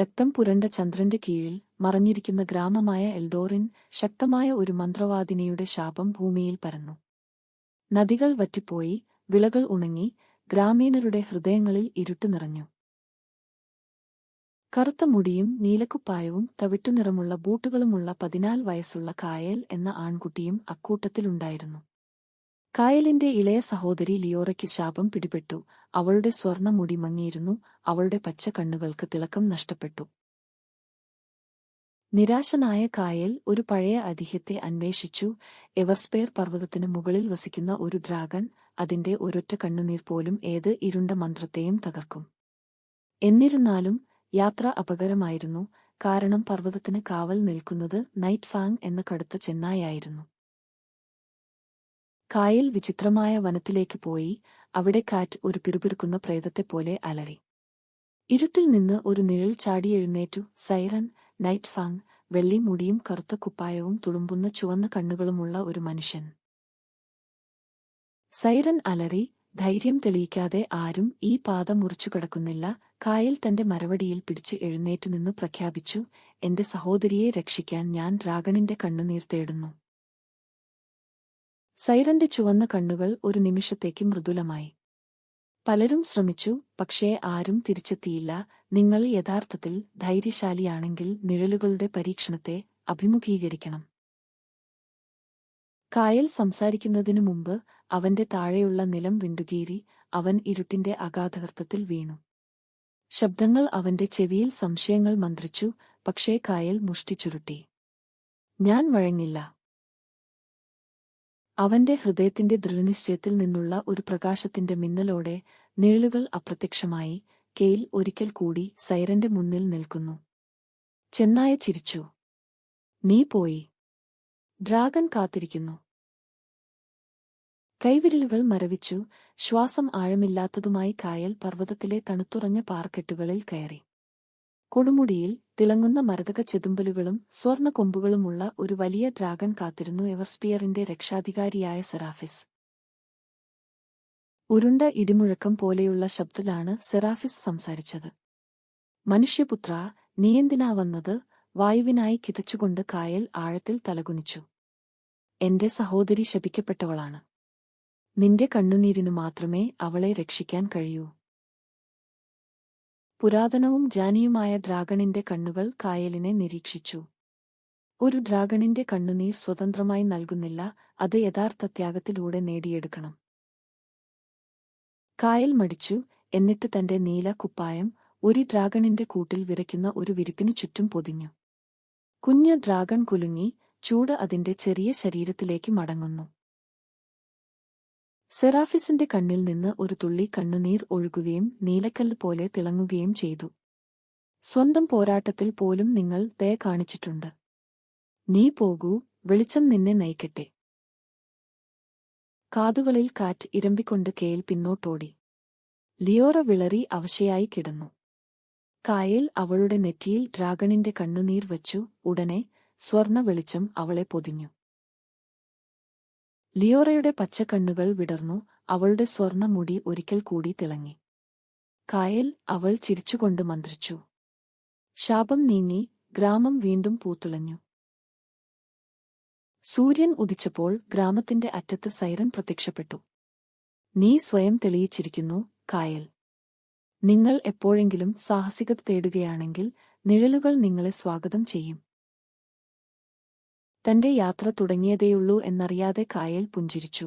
രക്തം പുരണ്ട ചന്ദ്രന്റെ കീഴിൽ മറഞ്ഞിരിക്കുന്ന ഗ്രാമമായ എൽഡോറിൻ ശക്തമായ ഒരു മന്ത്രവാദിനിയുടെ ശാപം ഭൂമിയിൽ പരന്നു. നദികൾ വറ്റിപ്പോയി വിളകൾ ഉണങ്ങി ഗ്രാമീണരുടെ ഹൃദയങ്ങളിൽ ഇരുട്ട് നിറഞ്ഞു. കറുത്ത മുടിയും നീലക്കുപ്പായവും തവിട്ടുനിറമുള്ള ബൂട്ടുകളുമുള്ള പതിനാല് വയസ്സുള്ള കായൽ എന്ന ആൺകുട്ടിയും അക്കൂട്ടത്തിലുണ്ടായിരുന്നു. കായലിന്റെ ഇളയ സഹോദരി ലിയോറയ്ക്ക് ശാപം പിടിപെട്ടു. അവളുടെ സ്വർണ മുടി മങ്ങിയിരുന്നു. അവളുടെ പച്ച കണ്ണുകൾക്ക് തിളക്കം നഷ്ടപ്പെട്ടു. നിരാശനായ കായൽ ഒരു പഴയ അതിഹ്യത്തെ അന്വേഷിച്ചു. എവർസ്പെയർ പർവതത്തിന് മുകളിൽ വസിക്കുന്ന ഒരു ഡ്രാഗൺ അതിന്റെ ഒരൊറ്റ കണ്ണുനീർ പോലും ഏത് ഇരുണ്ട മന്ത്രത്തെയും തകർക്കും. എന്നിരുന്നാലും യാത്ര അപകരമായിരുന്നു. കാരണം പർവതത്തിന് കാവൽ നിൽക്കുന്നത് നൈറ്റ് ഫാങ് എന്ന കടുത്ത ചെന്നായായിരുന്നു കായൽ വിചിത്രമായ വനത്തിലേക്ക് പോയി അവിടെ കാറ്റ് ഒരു പിറുപിറുക്കുന്ന പ്രേതത്തെപ്പോലെ അലറി. ഇരുട്ടിൽ നിന്ന് ഒരു നിഴൽ ചാടിയെഴുന്നേറ്റു സൈറൻ നൈറ്റ് ഫാങ് വെള്ളി മുടിയും കറുത്ത കുപ്പായവും തുളുമ്പുന്ന ചുവന്ന കണ്ണുകളുമുള്ള ഒരു മനുഷ്യൻ. സൈറൻ അലറി ധൈര്യം തെളിയിക്കാതെ ആരും ഈ പാത മുറിച്ചു കടക്കുന്നില്ല. കായൽ തന്റെ മരവടിയിൽ പിടിച്ച് എഴുന്നേറ്റു നിന്ന് പ്രഖ്യാപിച്ചു എന്റെ സഹോദരിയെ രക്ഷിക്കാൻ ഞാൻ ഡ്രാഗണിന്റെ കണ്ണുനീർ തേടുന്നു. സൈറന്റെ ചുവന്ന കണ്ണുകൾ ഒരു നിമിഷത്തേക്ക് മൃദുലമായി. പലരും ശ്രമിച്ചു പക്ഷേ ആരും തിരിച്ചെത്തിയില്ല. നിങ്ങൾ യഥാർത്ഥത്തിൽ ധൈര്യശാലിയാണെങ്കിൽ നിഴലുകളുടെ പരീക്ഷണത്തെ അഭിമുഖീകരിക്കണം. കായൽ സംസാരിക്കുന്നതിനു മുമ്പ് അവന്റെ താഴെയുള്ള നിലം വിണ്ടുകീറി അവൻ ഇരുട്ടിന്റെ അഗാധകർത്തത്തിൽ വീണു. ശബ്ദങ്ങൾ അവന്റെ ചെവിയിൽ സംശയങ്ങൾ മന്ത്രിച്ചു പക്ഷേ കായൽ മുഷ്ടിച്ചുരുട്ടി ഞാൻ വഴങ്ങില്ല. അവന്റെ ഹൃദയത്തിന്റെ ദൃഢനിശ്ചയത്തിൽ നിന്നുള്ള ഒരു പ്രകാശത്തിന്റെ മിന്നലോടെ നിഴലുകൾ അപ്രത്യക്ഷമായി. കെയിൽ ഒരിക്കൽ കൂടി സൈറന്റെ മുന്നിൽ നിൽക്കുന്നു. ചെന്നായ ചിരിച്ചു. നീ പോയി. ഡ്രാഗൻ കാത്തിരിക്കുന്നു. കൈവിരലുകൾ മരവിച്ചു. ശ്വാസം ആഴമില്ലാത്തതുമായി കായൽ പർവതത്തിലെ തണുത്തുറഞ്ഞ പാർക്കെട്ടുകളിൽ കയറി. കൊടുമുടിയിൽ തിളങ്ങുന്ന മരതക ചെതുമ്പലുകളും സ്വർണ കൊമ്പുകളുമുള്ള ഒരു വലിയ ഡ്രാഗൺ കാത്തിരുന്നു എവർസ്പിയറിന്റെ രക്ഷാധികാരിയായ സെറാഫിസ്. ഉരുണ്ട ഇടിമുഴക്കം പോലെയുള്ള ശബ്ദത്തിലാണ് സെറാഫിസ് സംസാരിച്ചത്. മനുഷ്യപുത്ര നീയെന്തിനാ വന്നത്? വായുവിനായി കിതച്ചുകൊണ്ട് കായൽ ആഴത്തിൽ തലകുനിച്ചു. എന്റെ സഹോദരി ശപിക്കപ്പെട്ടവളാണ്. നിന്റെ കണ്ണുനീരിനു മാത്രമേ അവളെ രക്ഷിക്കാൻ കഴിയൂ. പുരാതനവും ജാനിയുമായ ഡ്രാഗണിന്റെ കണ്ണുകൾ കായലിനെ നിരീക്ഷിച്ചു. ഒരു ഡ്രാഗണിന്റെ കണ്ണുനീർ സ്വതന്ത്രമായി നൽകുന്നില്ല അത് യഥാർത്ഥ ത്യാഗത്തിലൂടെ നേടിയെടുക്കണം. കായൽ മടിച്ചു എന്നിട്ട് തന്റെ നീല കുപ്പായം ഒരു ഡ്രാഗണിന്റെ കൂട്ടിൽ വിറയ്ക്കുന്ന ഒരു വിരിപ്പിനു ചുറ്റും പൊതിഞ്ഞു. കുഞ്ഞ ഡ്രാഗൺ കുലുങ്ങി ചൂട് അതിന്റെ ചെറിയ ശരീരത്തിലേക്ക് മടങ്ങുന്നു. സെറാഫിസിന്റെ കണ്ണിൽ നിന്ന് ഒരു തുള്ളി കണ്ണുനീർ ഒഴുകുകയും നീലക്കല്ല് പോലെ തിളങ്ങുകയും ചെയ്തു. സ്വന്തം പോരാട്ടത്തിൽ പോലും നിങ്ങൾ ദയ കാണിച്ചിട്ടുണ്ട്. നീ പോകൂ വെളിച്ചം നിന്നെ നയിക്കട്ടെ. കാതുകളിൽ കാറ്റ് ഇരമ്പിക്കൊണ്ട് കേൽ പിന്നോട്ടോടി. ലിയോറ വിളറി അവശയായി കിടന്നു. കായൽ അവളുടെ നെറ്റിയിൽ ഡ്രാഗണിന്റെ കണ്ണുനീർ വച്ചു ഉടനെ സ്വർണ വെളിച്ചം അവളെ പൊതിഞ്ഞു. ലിയോറയുടെ പച്ചക്കണ്ണുകൾ വിടർന്നു അവളുടെ സ്വർണ മുടി ഒരിക്കൽ കൂടി തിളങ്ങി. കായൽ അവൾ ചിരിച്ചുകൊണ്ട് മന്ത്രിച്ചു. ശാപം നീങ്ങി ഗ്രാമം വീണ്ടും പൂത്തുളഞ്ഞു. സൂര്യൻ ഉദിച്ചപ്പോൾ ഗ്രാമത്തിന്റെ അറ്റത്ത് സൈറൻ പ്രത്യക്ഷപ്പെട്ടു. നീ സ്വയം തെളിയിച്ചിരിക്കുന്നു കായൽ. നിങ്ങൾ എപ്പോഴെങ്കിലും സാഹസികത തേടുകയാണെങ്കിൽ നിഴലുകൾ നിങ്ങളെ സ്വാഗതം ചെയ്യും. തന്റെ യാത്ര തുടങ്ങിയതേയുള്ളൂ എന്നറിയാതെ കായൽ പുഞ്ചിരിച്ചു.